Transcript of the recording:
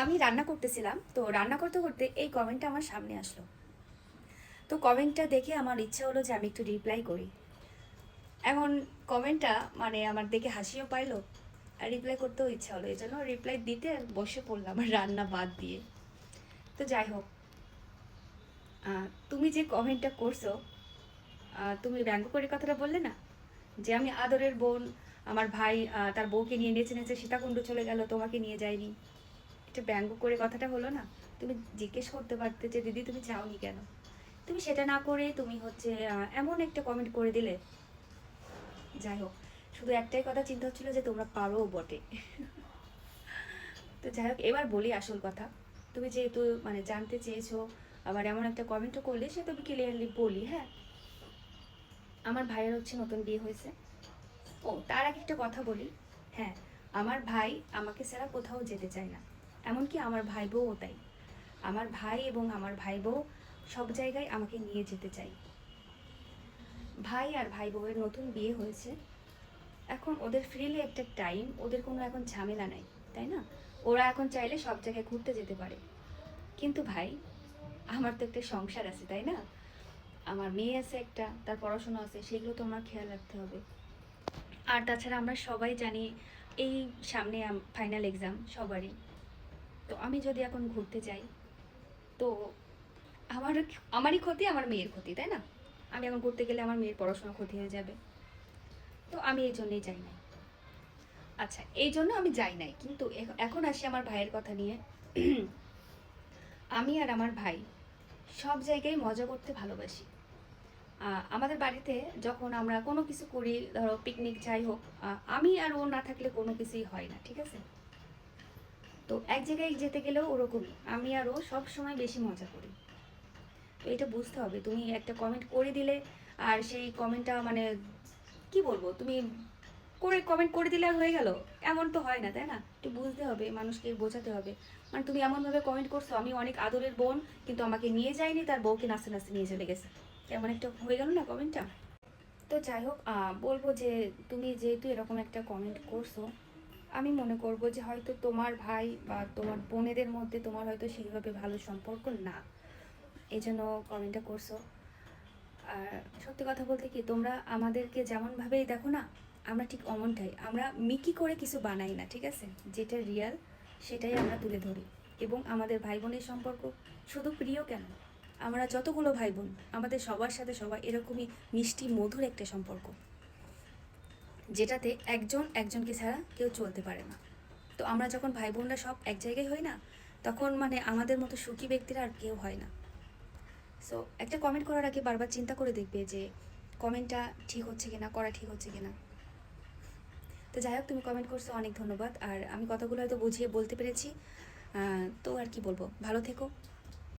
আমি রান্না করতেছিলাম, তো রান্না করতে করতে এই কমেন্টটা আমার সামনে আসলো। তো কমেন্টটা দেখে আমার ইচ্ছা হলো যে আমি একটু রিপ্লাই করি। এখন কমেন্টটা মানে আমার দেখে হাসিও পাইলো, আর রিপ্লাই করতেও ইচ্ছা হলো। এই জন্য রিপ্লাই দিতে বসে পড়লাম রান্না বাদ দিয়ে। তো যাই হোক তুমি যে কমেন্টটা করছ তুমি ব্যঙ্গ করে কথাটা বললে না? যে আমি আদরের বোন, আমার ভাই তার বউকে নিয়ে নেচে নেচে সীতাকুণ্ড চলে গেল, তোমাকে নিয়ে যায়নি। এটা ব্যঙ্গ করে কথাটা হলো না? তুমি জিজ্ঞেস করতে পারতে যে, দিদি, তুমি চাওনি কেন? তুমি সেটা না করে তুমি হচ্ছে এমন একটা কমেন্ট করে দিলে। যাই হোক, শুধু একটাই কথা চিন্তা হচ্ছিল যে, তোমরা পারো বটে। তো যাই হোক, এবার বলি আসল কথা। তুমি যেহেতু মানে জানতে চেয়েছো, আবার এমন একটা কমেন্টও করলে সে তুমি ক্লিয়ারলি বলি হ্যাঁ? আমার ভাইয়ের হচ্ছে নতুন বিয়ে হয়েছে। ও, তার আগে একটা কথা বলি। হ্যাঁ আমার ভাই আমাকে ছাড়া কোথাও যেতে চায় না। এমনকি আমার ভাই বউও তাই। আমার ভাই এবং আমার ভাই বউ সব জায়গায় আমাকে নিয়ে যেতে চাই। ভাই আর ভাই বউয়ের নতুন বিয়ে হয়েছে। এখন ওদের ফ্রিলি একটা টাইম, ওদের কোনো এখন ঝামেলা নাই, তাই না? ওরা এখন চাইলে সব জায়গায় ঘুরতে যেতে পারে। কিন্তু ভাই, আমার তো একটা সংসার আছে, তাই না? আমার মেয়ে আছে একটা, তার পড়াশোনা আছে, সেগুলো তো আমার খেয়াল রাখতে হবে। আর তাছাড়া আমরা সবাই জানি, এই সামনে ফাইনাল এক্সাম সবারই। তো আমি যদি এখন ঘুরতে যাই, তো আমার আমারই ক্ষতি, আমার মেয়ের ক্ষতি, তাই না? আমি এখন ঘুরতে গেলে আমার মেয়ের পড়াশোনা ক্ষতি হয়ে যাবে। তো আমি এই জন্যই যাই নাই। আচ্ছা এই জন্য আমি যাই নাই। কিন্তু এখন আসি আমার ভাইয়ের কথা নিয়ে। আমি আর আমার ভাই সব জায়গায় মজা করতে ভালোবাসি। আমাদের বাড়িতে যখন আমরা কোনো কিছু করি, ধরো পিকনিক যাই হোক আমি আর ও না থাকলে কোনো কিছুই হয় না, ঠিক আছে? তো এক জায়গায় যেতে গেলেও ওরকমই। আমি আর ও সব সময় বেশি মজা করি। তো এটা বুঝতে হবে। তুমি একটা কমেন্ট করে দিলে আর সেই কমেন্টটা মানে কি বলব? তুমি করে কমেন্ট করে দিলে আর হয়ে গেল। এমন তো হয় না, তাই না? একটু বুঝতে হবে, মানুষকে বোঝাতে হবে। মানে তুমি এমনভাবে কমেন্ট করছ, আমি অনেক আদরের বোন, কিন্তু আমাকে নিয়ে যায়নি, তার বউকে নাচতে নাচতে নিয়ে চলে গেছে। এমন একটা হয়ে গেল না কমেন্টটা তো যাই হোক বলব যে তুমি যেহেতু এরকম একটা কমেন্ট করছ আমি মনে করব যে হয়তো তোমার ভাই বা তোমার বোনেদের মধ্যে তোমার হয়তো সেইভাবে ভালো সম্পর্ক না। এই জন্য কমেন্টটা করছ। আর সত্যি কথা বলতে কি, তোমরা আমাদেরকে যেমনভাবেই দেখো না, আমরা ঠিক অমনটাই। আমরা মিকি করে কিছু বানাই না, ঠিক আছে? যেটা রিয়াল সেটাই আমরা তুলে ধরি। এবং আমাদের ভাই বোনের সম্পর্ক শুধু প্রিয় কেন? আমরা যতগুলো ভাই বোন আমাদের সবার সাথে সবাই এরকমই মিষ্টি মধুর একটা সম্পর্ক। যেটাতে একজন একজনকে ছাড়া কেউ চলতে পারে না। তো আমরা যখন ভাই বোনরা সব এক জায়গায় হই না, তখন মানে আমাদের মতো সুখী ব্যক্তিরা আর কেউ হয় না। সো একটা কমেন্ট করার আগে বারবার চিন্তা করে দেখবে যে কমেন্টটা ঠিক হচ্ছে কিনা, করা ঠিক হচ্ছে কিনা। তো যাই হোক, তুমি কমেন্ট করছ, অনেক ধন্যবাদ। আর আমি কথাগুলো হয়তো বুঝিয়ে বলতে পেরেছি। তো আর কি বলব? ভালো থেকো।